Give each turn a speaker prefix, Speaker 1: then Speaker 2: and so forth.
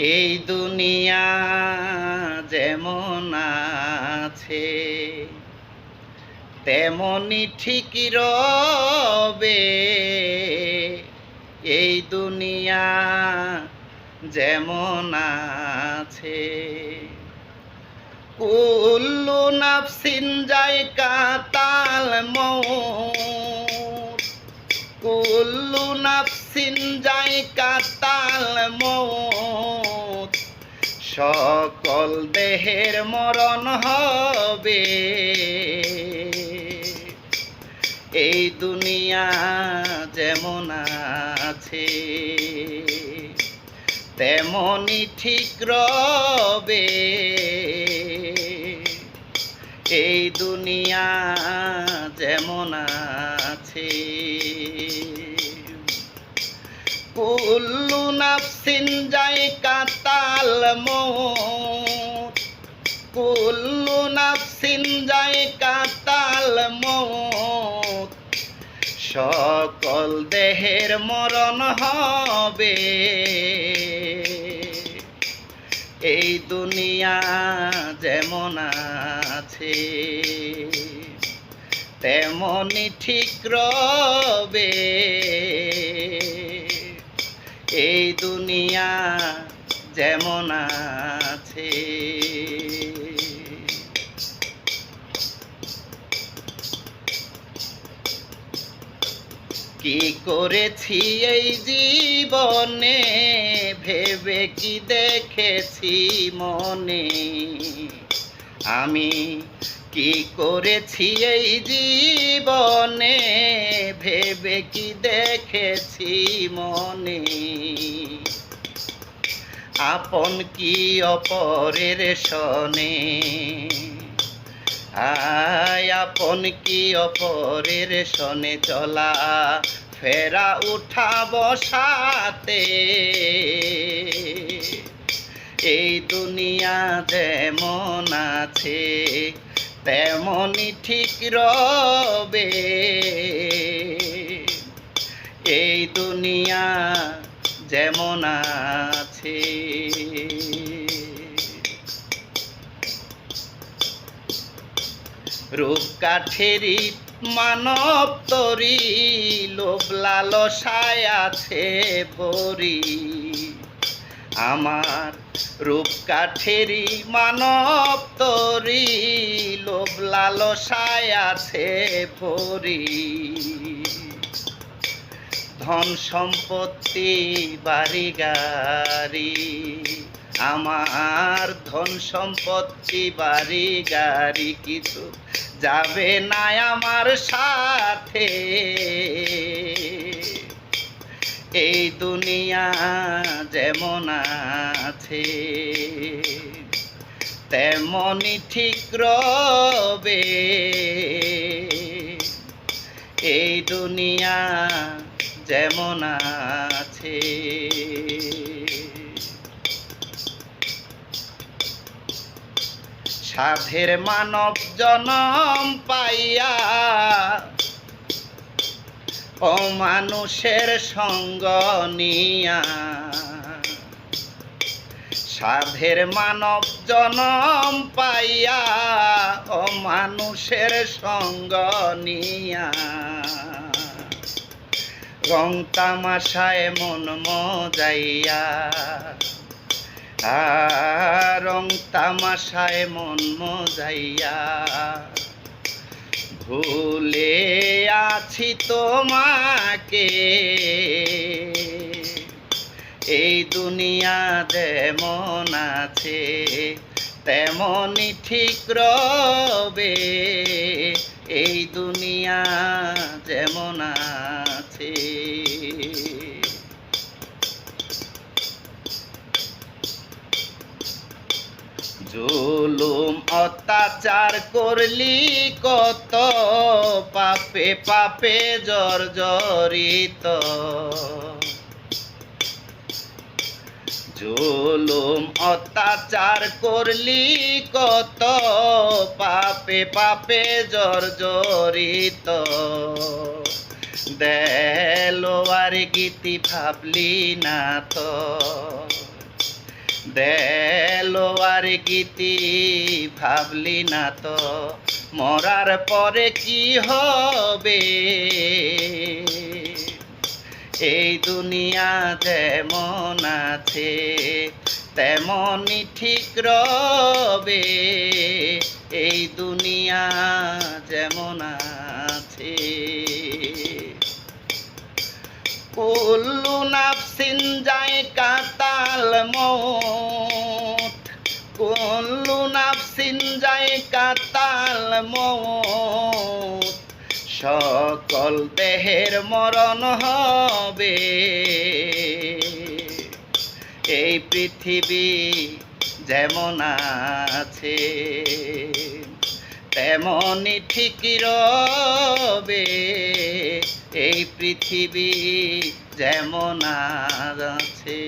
Speaker 1: এই দুনিয়া যেমন আছে, তেমনি ঠিক রবে। এই দুনিয়া যেমন আছে, কুল্লু নাফসিন জায়কা তাল মৌত। কুল্লু নাফসিন জায়কা তাল মৌত। সকল দেহের মরণ হবে। এই দুনিয়া যেমন আছে, তেমনি ঠিক রবে। এই দুনিয়া যেমন আছে, কুল্লু নাফসিন জায়কা তাল নাফসিন জায়কা তাল সকল দেহের মরণ হবে। এই দুনিয়া যেমন আছে তেমনি ঠিক রবে। এই দুনিয়া যেমন আছে। কি করেছি এই জীবনে? ভেবে কি দেখেছি মনে? আমি কি করেছি এই জীবনে? ভেবে কি দেখেছি মনে? আপন কি অপরের শনে? আয়, আপন কি অপরের শনে? চলা ফেরা উঠা বসাতে এই দুনিয়া যেমন আছে, তেমনই ঠিক রবে। এই দুনিয়া যেমন আছে রূপ কাঠেরি মানব তরি, লোভ লালসায় আছে বরি আমার রূপ কাঠেরি মানব তরি, লোভ লালসায় আছে ভরি ধন সম্পত্তি, বাড়ি, গাড়ি। আমার ধন সম্পত্তি, বাড়ি, গাড়ি কিছু যাবে না আমার সাথে। এই দুনিয়া যেমন আছে, তেমনই ঠিক রবে। এই দুনিয়া যেমন আছে। সাধের মানব জনম পাইয়া ও মানুষের সঙ্গ নিয়া। সাধের মানব জনম পাইয়া ও মানুষের সঙ্গ নিয়া। রং তামাশায় মন মজাইয়া। রং তামাশায় মন মজাইয়া। ভুলে আছি তোমাকে। এই দুনিয়া যেমন আছে, তেমনই ঠিক রবে। এই দুনিয়া জুলুম, অত্যাচার করলি কত? পাপে পাপে জর্জরিত। জুলুম, অত্যাচার করলি কত? পাপে পাপে জর্জরিত। আর গীতি ভাবলি না তো? দেলোয়ার গীতি ভাবলি না তো, মরার পরে কি হবে? এই দুনিয়া যেমন আছে, তেমনই ঠিক রবে। এই দুনিয়া যেমন আছে। কুল্লু নাফসিন যায় কাতাল মৌত মৌত। সকল দেহের মরণ হবে। এই পৃথিবী যেমন আছে, তেমনই ঠিকই রবে। এই পৃথিবী যেমন আছে।